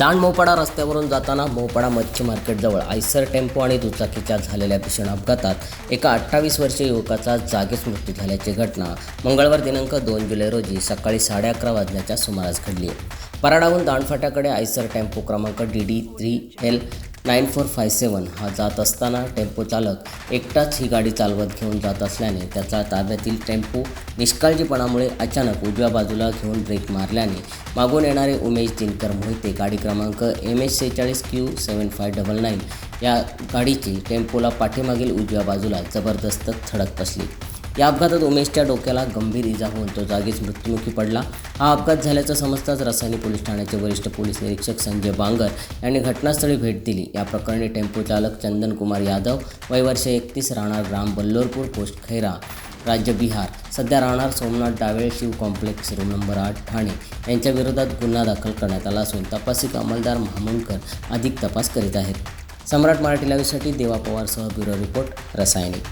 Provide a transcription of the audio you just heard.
दांड मोपाडा रस्त्यावरून जाताना मोपाडा मच्छी मार्केटजवळ आयसर टेम्पो आणि दुचाकीच्या झालेल्या भीषण अपघातात एका अठ्ठावीस वर्षीय युवकाचा जागीच मृत्यू झाल्याची घटना मंगळवार दिनांक दोन जुलै रोजी सकाळी साडे अकरा वाजण्याच्या सुमारास घडली. पराडाहून दांडफाट्याकडे आयसर टेम्पो क्रमांक D D three L nine four five seven हा जात असताना टेम्पो चालक एकटाच ही गाडी चालवत घेऊन जात असल्याने त्याचा ताब्यातील टेम्पो निष्काळजीपणामुळे अचानक उजव्या बाजूला घेऊन ब्रेक मारल्याने मागून येणारे उमेश दिनकर मोहिते गाडी क्रमांक एम एच सेहेचाळीस Q seven five double nine या गाडीची टेम्पोला पाठीमागील उजव्या बाजूला जबरदस्त धडक बसली. या अपघातात उमेशच्या डोक्याला गंभीर इजा होऊन तो जागीच मृत्युमुखी पडला. हा अपघात झाल्याचं समजताच रसायनी पोलीस ठाण्याचे वरिष्ठ पोलीस निरीक्षक संजय बांगर यांनी घटनास्थळी भेट दिली. या प्रकरणी टेम्पो चालक चंदन कुमार यादव वय वर्ष एकतीस राहणार ग्राम बल्लोरपूर पोस्ट खैरा राज्य बिहार सध्या राहणार Somnath Dawel Shiv complex room number आठ ठाणे. यांच्या विरोधात गुन्हा दाखल करण्यात आला असून तपासिक अंमलदार महामुंडकर अधिक तपास करीत आहेत. सम्राट मराठी लाईव्हसाठी देवा पवारसह ब्युरो रिपोर्ट रसायनिक